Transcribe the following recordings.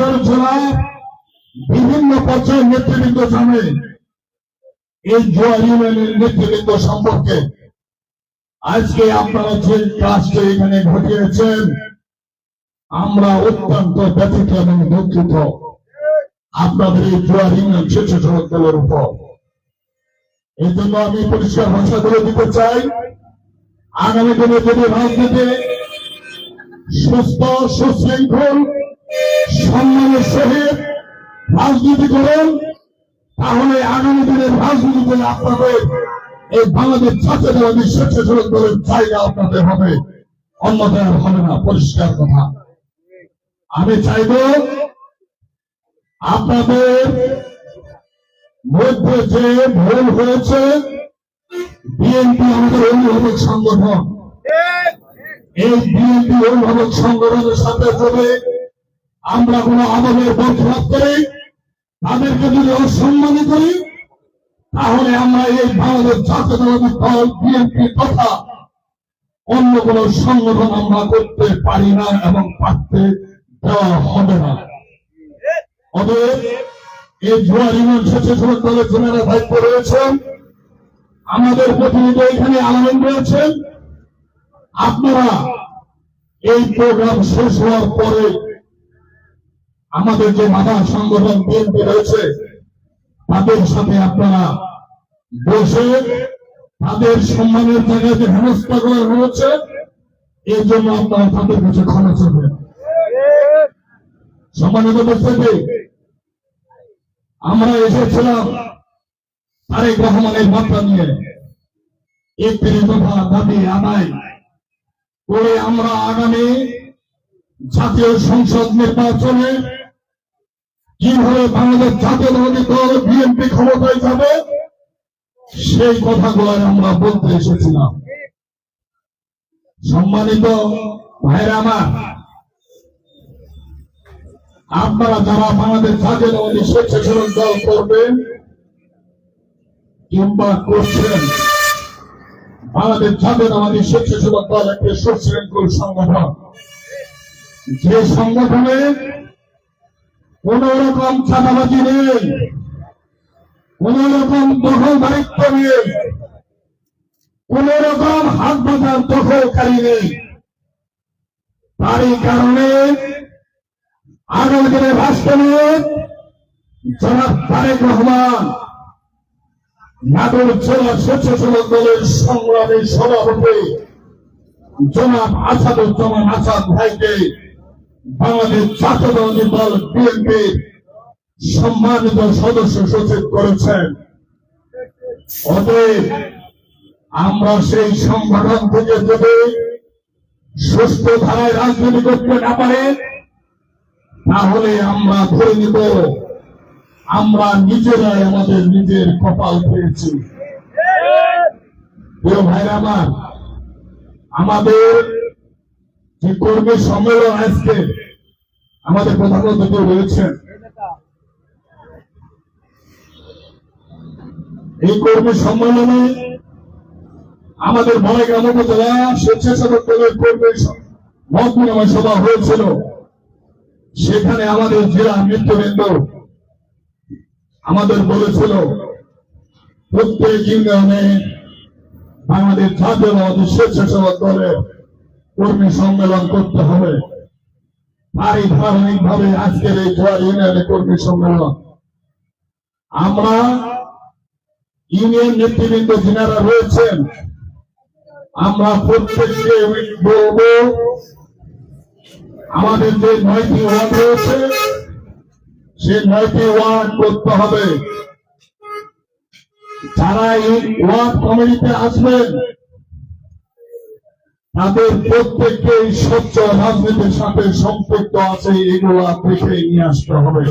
আমাদের জেলার বিভিন্ন পর্যায়ের নেতৃবৃন্দ জানে এই জোয়া ইউনিয়নের নেতৃবৃন্দ সম্পর্কে আজকে আপনারা যে কাজটা এখানে ঘটিয়েছেন, আমরা অত্যন্ত ব্যথিত এবং দুঃখিত। আপনাদের এই জোয়া ইউনিয়ন স্বেচ্ছাসেবক দলের উপর। এই জন্য আমি পরিষ্কার ভাষা বলে দিতে চাই। আগামী দিনে যদি রাজনীতি সুস্থ, সুশৃঙ্খল সম্মানের সহিত রাজনীতি করেন, তাহলে আগামী দিনের রাজনীতিতে আপনাদের এই বাংলাদেশ জাতীয়তাবাদী স্বেচ্ছাসেবক দলের জায়গা আপনাদের হবে। অন্যথায় হবে না, পরিষ্কার কথা। আমি চাইব আপনাদের মধ্যে যে ভুল হয়েছে, বিএনপি আমাদের অভিভাবক সংগঠন। এই বিএনপি অভিভাবক সংগঠনের সাথে যদি আমরা কোনো আমাদের বন্ধুভাব করি, তাদেরকে যদি অসম্মানী করি, তাহলে আমরা এই বাংলাদেশ জাতীয়তাবাদী দল, বিএনপি তথা অন্য কোন সংগঠন আমরা করতে পারি না এবং পারতে দেওয়া হবে না। এই জোয়ার ইউনিয়ন স্বেচ্ছাসেবক দলের জেনারেল দায়িত্ব রয়েছেন আমাদের প্রতিনিধি এখানে আলামিন রয়েছেন আপনারা এই প্রোগ্রাম শেষ হওয়ার পরে আমাদের যে মাথা সংগঠন বিএনপি রয়েছে, তাদের সাথে আপনারা বসে তাদের সম্মানের জায়গায় যে হেনস্থা করা হয়েছে এই জন্য আপনারা তাদের কাছে ক্ষমা চাবেন সম্মানিত উপস্থিতি, আমরা এসেছিলাম তারেক রহমানের বার্তা নিয়ে। একটি দফা দাবি আদায় করে আমরা আগামী জাতীয় সংসদ নির্বাচনে কীভাবে বাংলাদেশ জাতীয়তাবাদী দল বিএনপি ক্ষমতায় যাবে? সেই কথাগুলো আমরা বলতে এসেছিলাম। সম্মানিত ভাইরা আমার, আপনারা যারা বাংলাদেশ জাতীয়তাবাদী স্বেচ্ছাসেবক দল করবেন কিংবা করছেন, বাংলাদেশ জাতীয়তাবাদী স্বেচ্ছাসেবক দল একটি সুশৃঙ্খল সংগঠন। যে সংগঠনে কোন রকম চাঁদাবাজি নেই। কোন রকম দখল দায়িত্ব নেই। কোন রকম হাত বাজার দখলকারী নেই। তারই কারণে আগামী দিনে রাষ্ট্রীয় জনাব তারেক রহমান নাটোর জেলা স্বেচ্ছাসেবক দলের সংগ্রামী সভাপতি জনাব আসাদুজ্জামান আসাদ ভাইকে বাংলাদেশ জাতীয়তাবাদী দল বিএনপি সম্মানিত সদস্য সচিব করেছেন। অতএব আমরা সেই সংগঠন থেকে যদি সুস্থ ধারায় রাজনীতি করতে না পারে, তাহলে আমরা ধরে নিব, আমরা নিজেরাই আমাদের নিজের কপাল পেয়েছি। প্রিয় ভাইরা আমার, আমাদের যে কর্মী সম্মেলন আজকে? আমাদের প্রধানমন্ত্রী রয়েছেন এই কর্মী সম্মেলনে আমাদের বড়গ্রাম উপজেলা স্বেচ্ছাসেবক দলের কর্মী বিনিময় সভা হয়েছিল, সেখানে আমাদের জেলা নেতৃবৃন্দ আমাদের বলেছিল, প্রত্যেক ইউনিয়নে বাংলাদেশ জাতীয়তাবাদী স্বেচ্ছাসেবক দলের কর্মী সম্মেলন করতে হবে। তারই ভাবে আজকের এই জোয়ার ইউনিয়নের কর্মী সম্মেলন। আমরা ইউনিয়ন নেতৃবৃন্দ যিনারা রয়েছেন, আমরা প্রত্যেককে বলব, আমাদের যে নয়টি ওয়ার্ড রয়েছে, সে নয়টি ওয়ার্ড করতে হবে। যারা এই ওয়ার্ড কমিটিতে আসবেন তাদের প্রত্যেককে স্বচ্ছ রাজনীতির সাথে সম্পৃক্ত আছে, এগুলো দেখে নিয়ে আসতে হবে।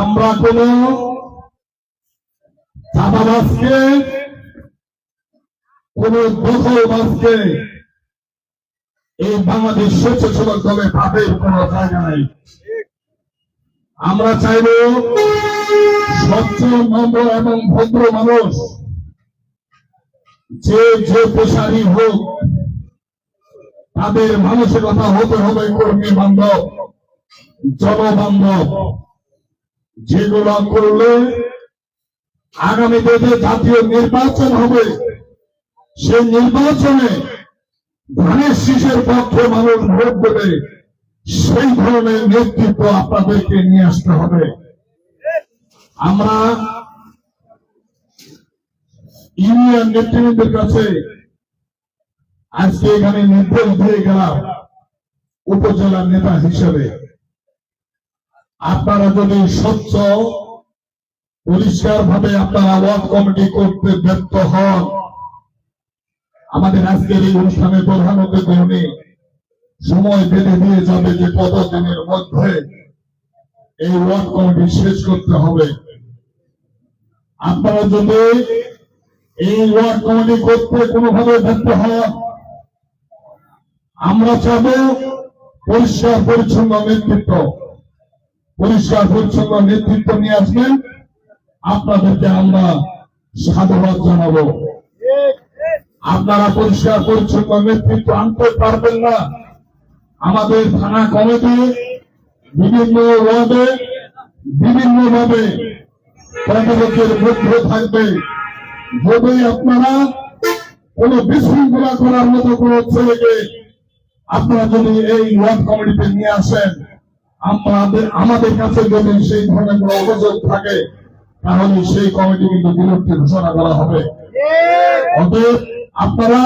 আমরা কোন চাঁদাবাজকে, কোন দখলবাজকে এই বাংলাদেশ স্বেচ্ছাসেবক দলে তাদের কোন জায়গা নাই। আমরা চাইব স্বচ্ছ নম্র এবং ভদ্র মানুষ যে যে পেশারই হোক, তাদের মানসিকতা হতে হবে কর্মী বান্ধব, জনবান্ধব। যেগুলো করলে আগামী দিনে জাতীয় নির্বাচন হবে, সেই নির্বাচনে ধানের শীষের পক্ষে মানুষ ভোট দেবে, সেই ধরনের নেতৃত্ব আপনাদেরকে নিয়ে আসতে হবে। আমরা ইউনিয়ন নেতৃবৃন্দের কাছে আজকে এখানে নির্দেশ দিয়ে গেলাম উপজেলার নেতা হিসেবে। আপনারা যদি স্বচ্ছ পরিষ্কার ভাবে আপনারা ওয়ার্ড কমিটি করতে ব্যর্থ হন, আমাদের আজকের এই অনুষ্ঠানে প্রধান অতিথি সময় বেঁধে দিয়ে যাবে যে কত দিনের মধ্যে এই ওয়ার্ড কমিটি শেষ করতে হবে। আপনারা যদি এই ওয়ার্ড কমিটি করতে কোনোভাবে ব্যর্থ হন আমরা চাব পরিষ্কার পরিচ্ছন্ন নেতৃত্ব। পরিষ্কার পরিচ্ছন্ন নেতৃত্ব নিয়ে আসবেন আপনাদেরকে আমরা সাধুবাদ জানাব। আপনারা পরিষ্কার পরিচ্ছন্ন নেতৃত্ব আনতে পারবেন না। আমাদের থানা কমিটি বিভিন্ন ওয়ার্ডে বিভিন্ন ভাবে প্রতিরোধের মধ্যে থাকবে। যদি আপনারা কোন বিশৃঙ্খলা করার মতো কোন ছেলেকে আপনারা যদি এই ওয়ার্ড কমিটিতে নিয়ে আসেন, আমাদের আমাদের কাছে যদি সেই ধরনের কোন অভিযোগ থাকে, তাহলে সেই কমিটি কিন্তু বিলুপ্তি ঘোষণা করা হবে। অতএব আপনারা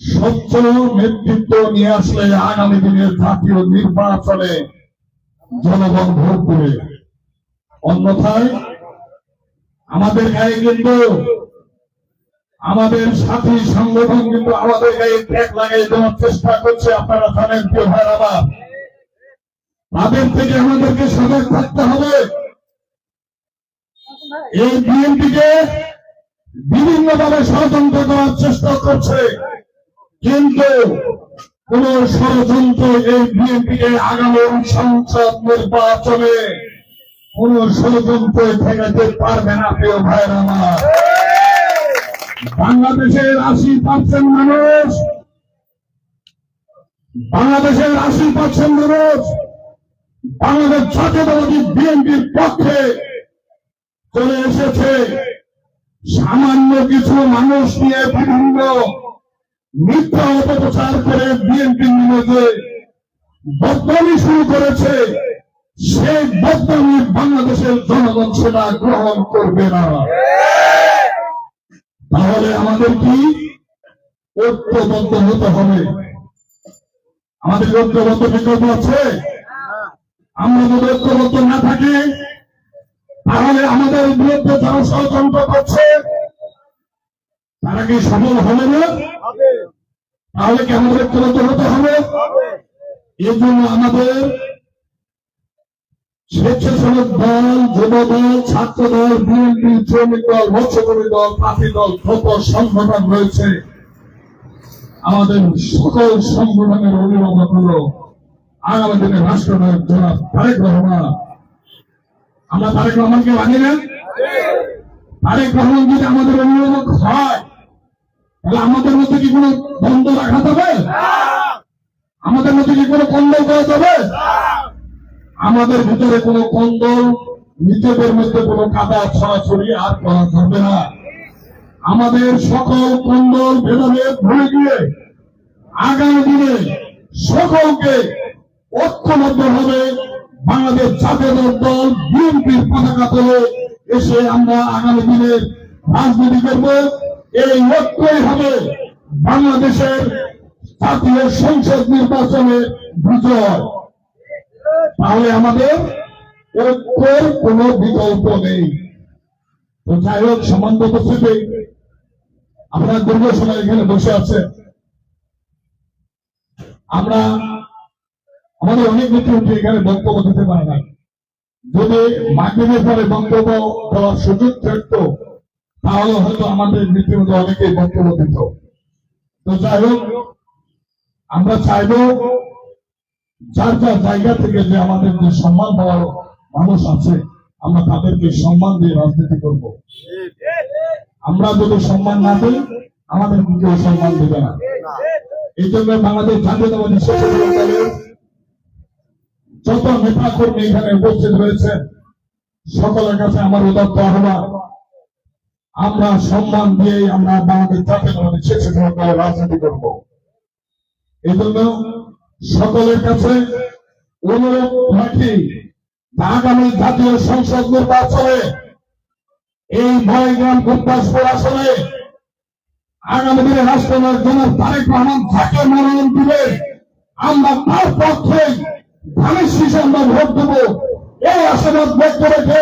স্বচ্ছ নেতৃত্ব নিয়ে আসলে আগামী দিনের জাতীয় নির্বাচনে জনগণ ভোট দেবে। অন্যথায় আমাদের গায়ে কিন্তু, আমাদের সাথী সংগঠন কিন্তু আমাদের গায়ে ট্যাগ লাগাই দেওয়ার চেষ্টা করছে, আপনারা জানেন প্রিয় ভাই আমার। তাদের থেকে আমাদেরকে সজাগ থাকতে হবে। এই বিএনপিকে বিভিন্ন ভাবে ষড়যন্ত্র করার চেষ্টা করছে। কিন্তু কোন ষড়যন্ত্র এই বিএনপিকে আগামী সংসদ নির্বাচনে কোন ষড়যন্ত্র ঠেকাতে পারবে না, প্রিয় ভাইয়ের আমার। বাংলাদেশের আশি পার্সেন্ট মানুষ, বাংলাদেশের আশি পার্সেন্ট মানুষ বাংলাদেশ জাতীয়তাবাদী বিএনপির পক্ষে চলে এসেছে। সামান্য কিছু মানুষ নিয়ে বিভিন্ন মিথ্যা অপপ্রচার করে বিএনপি নিয়ে বদনামি শুরু করেছে। সেই বদনামি বাংলাদেশের জনগণ সেটা গ্রহণ করবে না। তাহলে আমাদের কি ঐক্যবদ্ধ হতে হবে? আমাদের ঐক্যবদ্ধ বিকল্প আছে? আমরা যদি ঐক্যবদ্ধ না থাকি, তাহলে আমাদের বিরুদ্ধে যারা ষড়যন্ত্র করছে, তারা কি সফল হবে না? তাহলে কি আমাদের ঐক্যবদ্ধ হতে হবে? এই জন্য আমাদের স্বেচ্ছাসেবক দল যুব দল ছাত্র দল বিএনপি, শ্রমিক দল মৎস্যকর্মী দল পাখি দল যত সংগঠন রয়েছে। আমাদের সকল সংগঠনের অভিভাবক হল আগামী দিনে রাষ্ট্রনায়ক জনাব তারেক রহমান। আমরা তারেক রহমানকে মানি না? তারেক রহমান যদি আমাদের অভিভাবক হয়, তাহলে আমাদের মধ্যে কি কোনো দ্বন্দ্ব রাখা যাবে আমাদের মধ্যে কি কোনো কন্দল করা যাবে? আমাদের ভিতরে কোনো কন্দল, নিজেদের মধ্যে কোনো কাদা ছড়াছড়ি আর করা যাবে না। আমাদের সকল কন্দল ভেদাভেদ ভুলে গিয়ে আগামী দিনে সকলকে ঐক্যবদ্ধ হবে বাংলাদেশ জাতীয় দল, বিএনপির পতাকা তোলে এসে আমরা আগামী দিনের রাজনীতি করব। এই ঐক্যই হবে বাংলাদেশের জাতীয় সংসদ নির্বাচনে বিজয়। তাহলে আমাদের ঐক্যের কোন বিকল্প নেই। তো যাই হোক সমান্ত উপস্থিতি, আপনার দীর্ঘ সময় এখানে বসে আছে আমরা আমাদের অনেক নেতৃত্ব এখানে বক্তব্য দিতে পারে না যদি মাধ্যমের পরে বক্তব্য দেওয়ার সুযোগ থাকতো, তাহলে হয়তো আমাদের নেতৃত্ব অনেকেই বক্তব্য দিত। তো যাই হোক, আমরা চাইব যার যার জায়গা থেকে যে আমাদের যে সম্মান পাওয়ার মানুষ আছে, আমরা তাদেরকে সম্মান দিয়ে রাজনীতি করব। আমরা যদি সম্মান না দিই, আমাদের কেউ সম্মান দেবে না। এই জন্য বাংলাদেশ জাতীয়তাবাদী স্বেচ্ছাসেবক দলের যত নেতা কর্মী এখানে উপস্থিত হয়েছেন সকলের কাছে আমার উদাত্ত আহ্বান। আমরা সম্মান দিয়ে আমরা বাংলাদেশ জাতীয় দলের শেষে রাজনীতি করব। এই জন্য সকলের কাছে অনুরোধ রাখি, আগামী জাতীয় সংসদ নির্বাচনে এই ময়গ্রাম গুপ্তাসপুর আসনে আগামী দিনে রাষ্ট্রনায়ক জনাব তারেক রহমান যাকে মনোনয়ন দিবে, আমরা তার পক্ষে ধানের শীষে আমরা ভোট দেব। এই আশাবাদ ব্যক্ত রেখে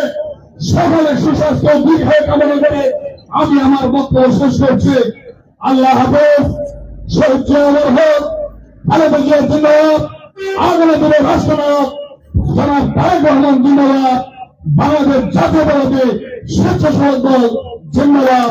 সকলে সুস্বাস্থ্য, দীর্ঘ কামনা করে আমি আমার বক্তব্য শেষ করছি। আল্লাহ হাফেজ আমার হোক। ভালো দেখিয়ে জিন্দাবাদ আগামী দিনে রাষ্ট্রনায়ক জনাব তারেক রহমান জিন্দাবাদ বাংলাদেশ জাতীয়তাবাদী স্বেচ্ছাসেবক দল জিন্দাবাদ